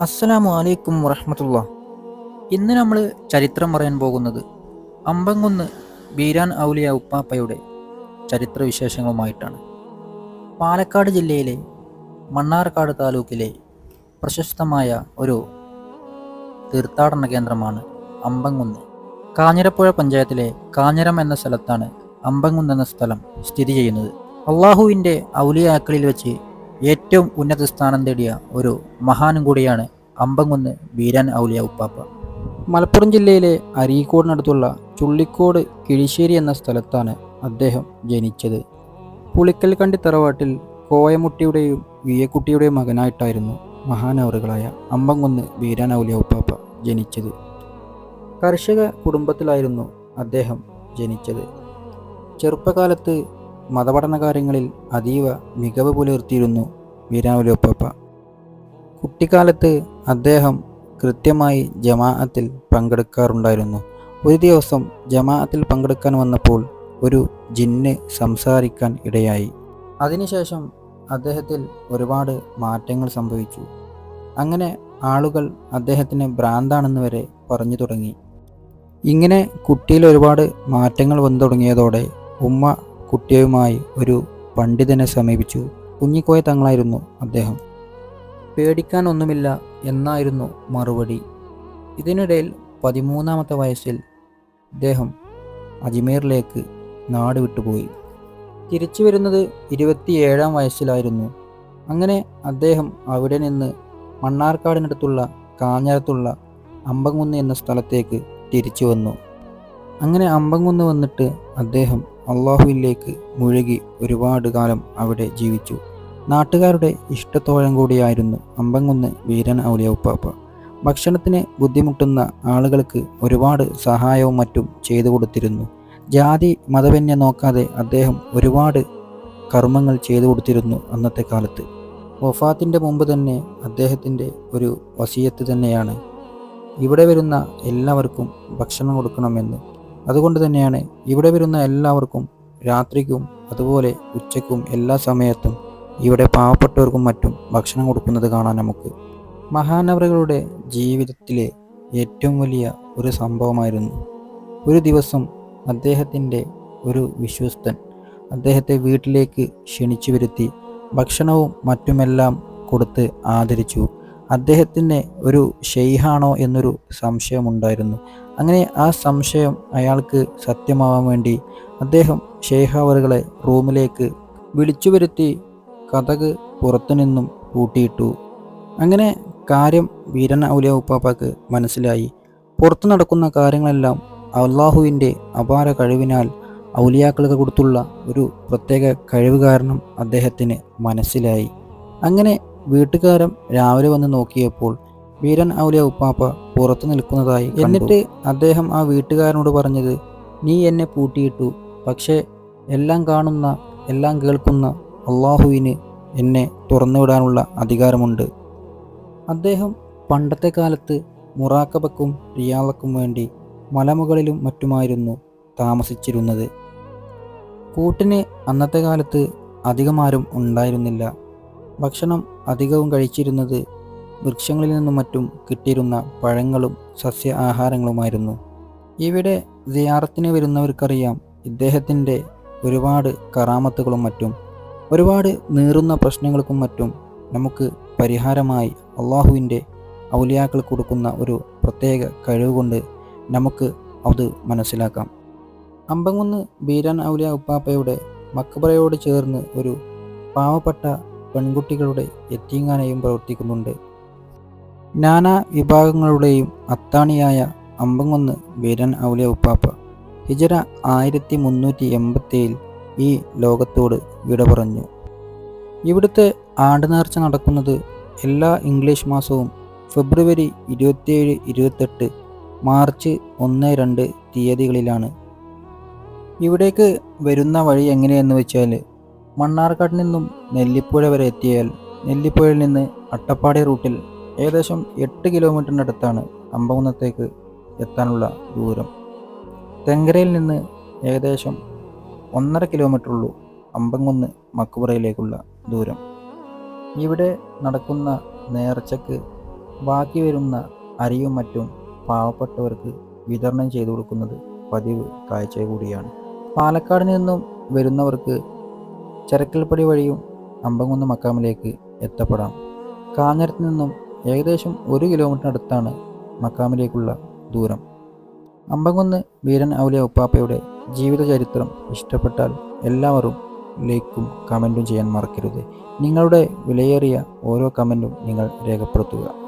അസ്സലാമു അലൈക്കും വറഹമത്തുള്ള ഇന്ന് നമ്മൾ ചരിത്രം പറയാൻ പോകുന്നത് അമ്പങ്കുന്ന് ബീരാൻ ഔലിയ ഉപ്പാപ്പയുടെ ചരിത്ര വിശേഷങ്ങളുമായിട്ടാണ്. പാലക്കാട് ജില്ലയിലെ മണ്ണാർക്കാട് താലൂക്കിലെ പ്രശസ്തമായ ഒരു തീർത്ഥാടന കേന്ദ്രമാണ് അമ്പങ്കുന്ന്. കാഞ്ഞിരപ്പുഴ പഞ്ചായത്തിലെ കാഞ്ഞിരം എന്ന സ്ഥലത്താണ് അമ്പങ്കുന്ന് എന്ന സ്ഥലം സ്ഥിതി ചെയ്യുന്നത്. അള്ളാഹുവിന്റെ ഔലിയാക്കളിൽ വെച്ച് ഏറ്റവും ഉന്നത സ്ഥാനം നേടിയ ഒരു മഹാനും കൂടിയാണ് അമ്പങ്കുന്ന് ബീരാൻ ഔലിയ ഉപ്പാപ്പ. മലപ്പുറം ജില്ലയിലെ അരീക്കോടിനടുത്തുള്ള ചുള്ളിക്കോട് കിഴിശ്ശേരി എന്ന സ്ഥലത്താണ് അദ്ദേഹം ജനിച്ചത്. പുളിക്കൽ കണ്ടി തറവാട്ടിൽ കോയമുട്ടിയുടെയും വിയക്കുട്ടിയുടെയും മകനായിട്ടായിരുന്നു മഹാനവറുകളായ അമ്പങ്കുന്ന് ബീരാൻ ഔലിയ ഉപ്പാപ്പ ജനിച്ചത്. കർഷക കുടുംബത്തിലായിരുന്നു അദ്ദേഹം ജനിച്ചത്. ചെറുപ്പകാലത്ത് മതപഠന കാര്യങ്ങളിൽ അതീവ മികവ് പുലർത്തിയിരുന്നു വീരാനുലുപ്പപ്പ കുട്ടിക്കാലത്ത് അദ്ദേഹം കൃത്യമായി ജമാഅത്തിൽ പങ്കെടുക്കാറുണ്ടായിരുന്നു. ഒരു ദിവസം ജമാഅത്തിൽ പങ്കെടുക്കാൻ വന്നപ്പോൾ ഒരു ജിന്ന് സംസാരിക്കാൻ ഇടയായി. അതിനുശേഷം അദ്ദേഹത്തിൽ ഒരുപാട് മാറ്റങ്ങൾ സംഭവിച്ചു. അങ്ങനെ ആളുകൾ അദ്ദേഹത്തിന് ഭ്രാന്താണെന്ന് വരെ പറഞ്ഞു തുടങ്ങി. ഇങ്ങനെ കുട്ടിയിൽ ഒരുപാട് മാറ്റങ്ങൾ വന്നു തുടങ്ങിയതോടെ ഉമ്മ കുട്ടിയുമായി ഒരു പണ്ഡിതനെ സമീപിച്ചു. കുഞ്ഞിക്കോയ തങ്ങളായിരുന്നു അദ്ദേഹം. പേടിക്കാനൊന്നുമില്ല എന്നായിരുന്നു മറുപടി. ഇതിനിടയിൽ പതിമൂന്നാമത്തെ വയസ്സിൽ അദ്ദേഹം അജ്മീറിലേക്ക് നാട് വിട്ടുപോയി. തിരിച്ചു വരുന്നത് ഇരുപത്തിയേഴാം വയസ്സിലായിരുന്നു. അങ്ങനെ അദ്ദേഹം അവിടെ നിന്ന് മണ്ണാർക്കാടിനടുത്തുള്ള കാഞ്ഞരത്തുള്ള അമ്പങ്കുന്ന് എന്ന സ്ഥലത്തേക്ക് തിരിച്ചു വന്നു. അങ്ങനെ അമ്പങ്കുന്ന് വന്നിട്ട് അദ്ദേഹം അള്ളാഹുവിലേക്ക് മുഴുകി ഒരുപാട് കാലം അവിടെ ജീവിച്ചു. നാട്ടുകാരുടെ ഇഷ്ടത്തോഴം കൂടിയായിരുന്നു അമ്പങ്കുന്ന് വീരൻ ഔലിയ ഉപ്പാപ്പ ഭക്ഷണത്തിന് ബുദ്ധിമുട്ടുന്ന ആളുകൾക്ക് ഒരുപാട് സഹായവും മറ്റും ചെയ്തു കൊടുത്തിരുന്നു. ജാതി മതപന്യ നോക്കാതെ അദ്ദേഹം ഒരുപാട് കർമ്മങ്ങൾ ചെയ്തു കൊടുത്തിരുന്നു അന്നത്തെ കാലത്ത്. വഫാത്തിന്റെ മുമ്പ് തന്നെ അദ്ദേഹത്തിന്റെ ഒരു വസീയത്ത് തന്നെയാണ്. ഇവിടെ വരുന്ന എല്ലാവർക്കും ഭക്ഷണം കൊടുക്കണമെന്ന് അതുകൊണ്ട് തന്നെയാണ് ഇവിടെ വരുന്ന എല്ലാവർക്കും രാത്രിക്കും അതുപോലെ ഉച്ചയ്ക്കും എല്ലാ സമയത്തും ഇവിടെ പാവപ്പെട്ടവർക്കും മറ്റും ഭക്ഷണം കൊടുക്കുന്നത് കാണാൻ നമുക്ക്. മഹാനവറുകളുടെ ജീവിതത്തിലെ ഏറ്റവും വലിയ ഒരു സംഭവമായിരുന്നു. ഒരു ദിവസം അദ്ദേഹത്തിന്റെ ഒരു വിശ്വസ്തൻ അദ്ദേഹത്തെ വീട്ടിലേക്ക് ക്ഷണിച്ചു വരുത്തി ഭക്ഷണവും മറ്റുമെല്ലാം കൊടുത്ത് ആദരിച്ചു. അദ്ദേഹത്തിന് ഒരു ഷെയ്ഹാണോ എന്നൊരു സംശയമുണ്ടായിരുന്നു. അങ്ങനെ ആ സംശയം അയാൾക്ക് സത്യമാവാൻ വേണ്ടി അദ്ദേഹം ഷെയ്ഹാവറുകളെ റൂമിലേക്ക് വിളിച്ചു വരുത്തി കഥക് പുറത്തുനിന്നും പൂട്ടിയിട്ടു. അങ്ങനെ കാര്യം വീരൻ ഔലിയ ഉപ്പാപ്പാക്ക് മനസ്സിലായി. പുറത്തു നടക്കുന്ന കാര്യങ്ങളെല്ലാം അള്ളാഹുവിന്റെ അപാര കഴിവിനാൽ ഔലിയാക്കൾക്ക് കൊടുത്തുള്ള ഒരു പ്രത്യേക കഴിവ് കാരണം അദ്ദേഹത്തിന് മനസ്സിലായി. അങ്ങനെ വീട്ടുകാരൻ രാവിലെ വന്ന് നോക്കിയപ്പോൾ വീരൻ ഔലിയ ഉപ്പാപ്പ പുറത്തു നിൽക്കുന്നതായി എന്നിട്ട് അദ്ദേഹം ആ വീട്ടുകാരനോട് പറഞ്ഞത് നീ എന്നെ പൂട്ടിയിട്ടു പക്ഷേ എല്ലാം കാണുന്ന എല്ലാം കേൾക്കുന്ന അള്ളാഹുവിന് എന്നെ തുറന്നുവിടാനുള്ള അധികാരമുണ്ട്. അദ്ദേഹം പണ്ടത്തെ കാലത്ത് മുറാക്കബക്കും റിയാളക്കും വേണ്ടി മലമുകളിലും മറ്റുമായിരുന്നു താമസിച്ചിരുന്നത്. കൂട്ടിന് അന്നത്തെ കാലത്ത് അധികമാരും ഉണ്ടായിരുന്നില്ല. ഭക്ഷണം അധികവും കഴിച്ചിരുന്നത് വൃക്ഷങ്ങളിൽ നിന്നും മറ്റും കിട്ടിയിരുന്ന പഴങ്ങളും സസ്യ ആഹാരങ്ങളുമായിരുന്നു. ഇവിടെ സിയാറത്തിന് വരുന്നവർക്കറിയാം ഇദ്ദേഹത്തിന്റെ ഒരുപാട് കറാമത്തുകളും മറ്റും ഒരുപാട് നീറുന്ന പ്രശ്നങ്ങൾക്കും മറ്റും നമുക്ക് പരിഹാരമായി അള്ളാഹുവിന്റെ ഔലിയാക്കൾ കൊടുക്കുന്ന ഒരു പ്രത്യേക കഴിവ് കൊണ്ട് നമുക്ക് അത് മനസ്സിലാക്കാം. അമ്പങ്കുന്ന് ബീരാൻ ഔലിയ ഉപ്പാപ്പയുടെ മക്ബറയോട് ചേർന്ന് ഒരു പാവപ്പെട്ട പെൺകുട്ടികളുടെ എത്തിങ്ങാനയും പ്രവർത്തിക്കുന്നുണ്ട്. നാനാ വിഭാഗങ്ങളുടെയും അത്താണിയായ അമ്പങ്ങൊന്ന് വീരൻ ഔലിയ ഉപ്പാപ്പ. ഹിജറ ആയിരത്തി മുന്നൂറ്റി എൺപത്തിയേഴിൽ ഈ ലോകത്തോട് വിട പറഞ്ഞു. ഇവിടുത്തെ ആണ്ടുനേർച്ച നടക്കുന്നത് എല്ലാ ഇംഗ്ലീഷ് മാസവും ഫെബ്രുവരി ഇരുപത്തിയേഴ് ഇരുപത്തെട്ട് മാർച്ച് ഒന്ന് രണ്ട് തീയതികളിലാണ്. ഇവിടേക്ക് വരുന്ന വഴി എങ്ങനെയെന്ന് വെച്ചാൽ മണ്ണാർക്കാട് നിന്നും നെല്ലിപ്പുഴ വരെ എത്തിയാൽ നെല്ലിപ്പുഴയിൽ നിന്ന് അട്ടപ്പാടി റൂട്ടിൽ ഏകദേശം എട്ട് കിലോമീറ്ററിന്റെ അടുത്താണ് അമ്പകുന്നത്തേക്ക് എത്താനുള്ള ദൂരം. തെങ്കരയിൽ നിന്ന് ഏകദേശം ഒന്നര കിലോമീറ്റർ ഉള്ളൂ അമ്പങ്കുന്ന് മക്കുപുറയിലേക്കുള്ള ദൂരം. ഇവിടെ നടക്കുന്ന നേർച്ചക്ക് ബാക്കി വരുന്ന അരിയും മറ്റും പാവപ്പെട്ടവർക്ക് വിതരണം ചെയ്തു കൊടുക്കുന്നത് പതിവ് കാഴ്ച കൂടിയാണ്. പാലക്കാട് നിന്നും വരുന്നവർക്ക് ചരക്കൽപ്പടി വഴിയും അമ്പങ്കുന്ന് മക്കാമിലേക്ക് എത്തപ്പെടാം. കാഞ്ഞരത്ത് നിന്നും ഏകദേശം ഒരു കിലോമീറ്ററിനടുത്താണ് മക്കാമിലേക്കുള്ള ദൂരം. അമ്പങ്കുന്ന് വീരൻ ഔലിയ ഉപ്പാപ്പയുടെ ജീവിതചരിത്രം ഇഷ്ടപ്പെട്ടാൽ എല്ലാവരും ലൈക്കും കമന്റും ചെയ്യാൻ മറക്കരുത്. നിങ്ങളുടെ വിലയേറിയ ഓരോ കമന്റും നിങ്ങൾ രേഖപ്പെടുത്തുക.